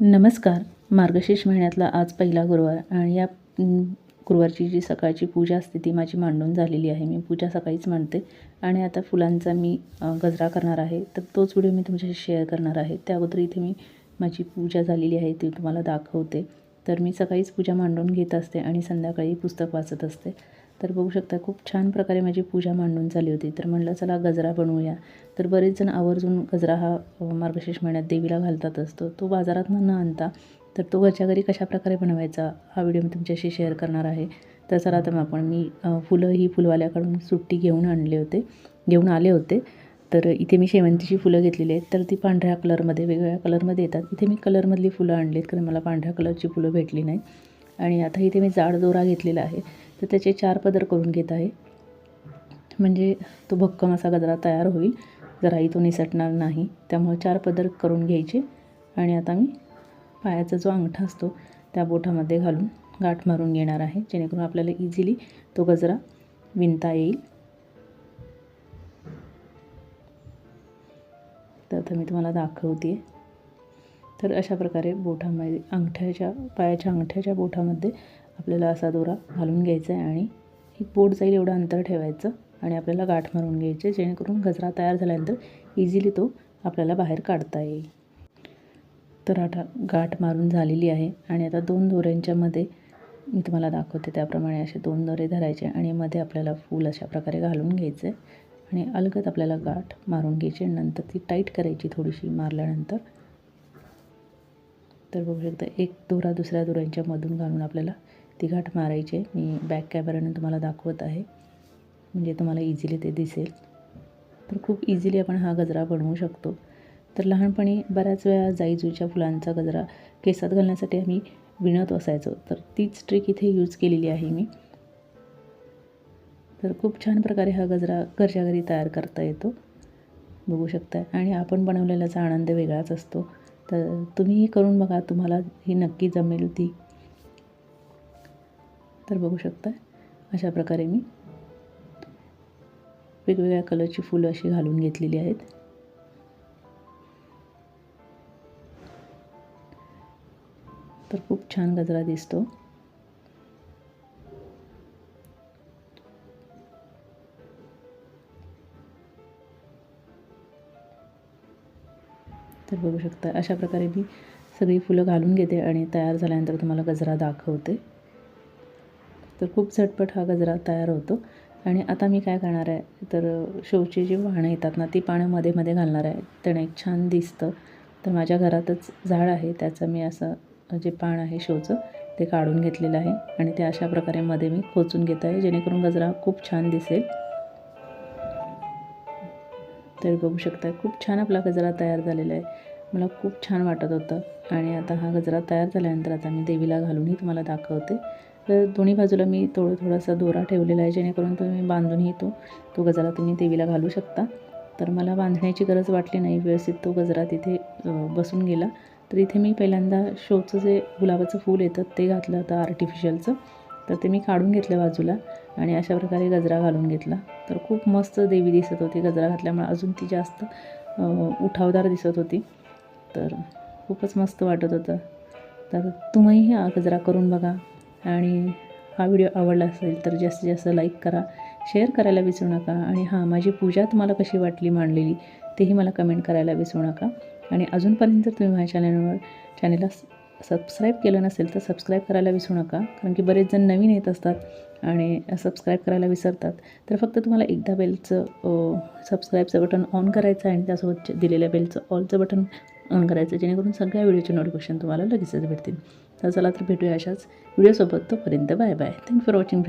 नमस्कार. मार्गशीर्ष महिन्यातला आज पहिला गुरुवार आणि या गुरुवारची जी सकाळची पूजा असते ती माझी मांडून झालेली आहे. मी पूजा सकाळीच मांडते आणि आता फुलांचा मी गजरा करणार आहे. तर तोच व्हिडिओ मी तुमच्याशी शेअर करणार आहे. त्या अगोदर इथे मी माझी पूजा झालेली आहे ती तुम्हाला दाखवते. तर मी सकाळीच पूजा मांडून घेत असते आणि संध्याकाळी पुस्तक वाचत असते. तर बघू शकता खूप छान प्रकारे माझी पूजा मांडून झाली होती. तर म्हणलं चला गजरा बनवूया. तर बरेच जण आवर्जून गजरा हा मार्गशीर्ष महिन्यात देवीला घालतात असतो तो बाजारात न आणता तर तो घरच्या घरी कशाप्रकारे बनवायचा हा व्हिडिओ मी तुमच्याशी शेअर करणार आहे. तर चला तर मग आपण मी फुलं ही फुलवाल्याकडून सुट्टी घेऊन आणले होते घेऊन आले होते. तर इथे मी शेवंतीची फुलं घेतलेली आहेत. तर ती पांढऱ्या कलरमध्ये वेगवेगळ्या कलरमध्ये येतात. इथे मी कलरमधली फुलं आणली आहेत कारण मला पांढऱ्या कलरची फुलं भेटली नाही आणि आता इथे मी जाड दोरा घेतलेला आहे. तर त्याचे चार पदर करून घेत आहे. म्हणजे तो भक्कम असा गजरा तयार होईल. जराही तो निसटणार नाही. त्यामुळे चार पदर करून घ्यायचे. आणि आता मी पायाचा जो अंगठा असतो त्या बोठामध्ये घालून गाठ मारून घेणार आहे. जेणेकरून आपल्याला इझिली तो गजरा विणता येईल. तर आता मी तुम्हाला दाखवते. तर अशा प्रकारे बोठामध्ये अंगठ्याच्या पायाच्या अंगठ्याच्या बोठामध्ये आपल्याला असा दोरा घालून घ्यायचा आहे आणि एक बोट जाईल एवढं अंतर ठेवायचं आणि आपल्याला गाठ मारून घ्यायचे जेणेकरून गजरा तयार झाल्यानंतर इझिली तो आपल्याला बाहेर काढता येईल. तर आता गाठ मारून झालेली आहे आणि आता दोन दोऱ्यांच्यामध्ये मी तुम्हाला दाखवते त्याप्रमाणे असे दोन दोरे धरायचे आणि मध्ये आपल्याला फूल अशा प्रकारे घालून घ्यायचं आहे आणि अलगद आपल्याला गाठ मारून घ्यायची आणि नंतर ती टाईट करायची थोडीशी मारल्यानंतर. तर बघू शकता एक दोरा दुसऱ्या दोऱ्यांच्या मधून घालून आपल्याला ती मारायचे. मी बॅक कॅमेऱ्याने तुम्हाला दाखवत आहे. म्हणजे तुम्हाला इझिली ते दिसेल. तर खूप इझिली आपण हा गजरा बनवू शकतो. तर लहानपणी बऱ्याच वेळा जाईजुईच्या फुलांचा गजरा केसात घालण्यासाठी आम्ही विणत असायचो. तर तीच ट्रिक इथे यूज केलेली आहे मी. तर खूप छान प्रकारे हा गजरा घरच्या घरी तयार करता येतो. बघू शकता आणि आपण बनवलेल्याचा आनंद वेगळाच असतो. तर तुम्हीही करून बघा. तुम्हाला ही नक्की जमेल ती तर बघू शकता अशा प्रकारे मी वेगवेगळ्या कलरची फुलं अशी घालून घेतलेली आहेत. तर खूप छान गजरा दिसतो. तर बघू शकता अशा प्रकारे मी सगळी फुलं घालून घेते आणि तयार झाल्यानंतर तुम्हाला गजरा दाखवते. तर खूप झटपट हा गजरा तयार होतो. आणि आता मी काय करणार आहे? तर शोची जी वाहनं येतात ना ती पानं मध्ये मध्ये घालणार आहे. त्याने एक छान दिसतं. तर माझ्या घरातच झाड आहे. त्याचं मी असं जे पान आहे शोचं ते काढून घेतलेलं आहे. आणि ते अशा प्रकारे मध्ये मी खोचून घेत आहे जेणेकरून गजरा खूप छान दिसेल. तर बघू शकता खूप छान आपला गजरा तयार झालेला आहे. मला खूप छान वाटत होतं. आणि आता हा गजरा तयार झाल्यानंतर आता मी देवीला घालूनही तुम्हाला दाखवते. तर दोन्ही बाजूला मी थोडं थोडासा दोरा ठेवलेला आहे जेणेकरून तुम्ही बांधूनही तो तो गजरा तुम्ही देवीला घालू शकता. तर मला बांधण्याची गरज वाटली नाही व्यवस्थित तो गजरा तिथे बसून गेला. तर इथे मी पहिल्यांदा शोचं जे गुलाबाचं फूल येतं ते घातलं होतं आर्टिफिशियलचं तर ते मी काढून घेतलं बाजूला आणि अशा प्रकारे गजरा घालून घेतला. तर खूप मस्त देवी दिसत होती गजरा घातल्यामुळे अजून ती जास्त उठावदार दिसत होती. तर खूपच मस्त वाटत होतं. तर तुम्हीही हा गजरा करून बघा. आणि हा व्हिडिओ आवडला असेल तर जास्तीत जास्त लाईक करा शेअर करायला विसरू नका आणि हां माझी पूजा तुम्हाला कशी वाटली मांडलेली तेही मला कमेंट करायला विसरू नका. आणि अजूनपर्यंत तुम्ही माझ्या चॅनलवर चॅनेलला सबस्क्राईब केलं नसेल तर सबस्क्राईब करायला विसरू नका. कारण की बरेच जण नवीन येत असतात आणि सबस्क्राईब करायला विसरतात. तर फक्त तुम्हाला एकदा बेलचं सबस्क्राईबचं बटन ऑन करायचं आहे आणि त्यासोबत दिलेल्या बेलचं ऑलचं बटन ऑन करायचं जेणेकरून सगळ्या व्हिडिओचे नोटिफिकेशन तुम्हाला लगेचच भेटतील. तर चला तर भेटूया अशाच व्हिडिओसोबत तोपर्यंत bye bye thank for watching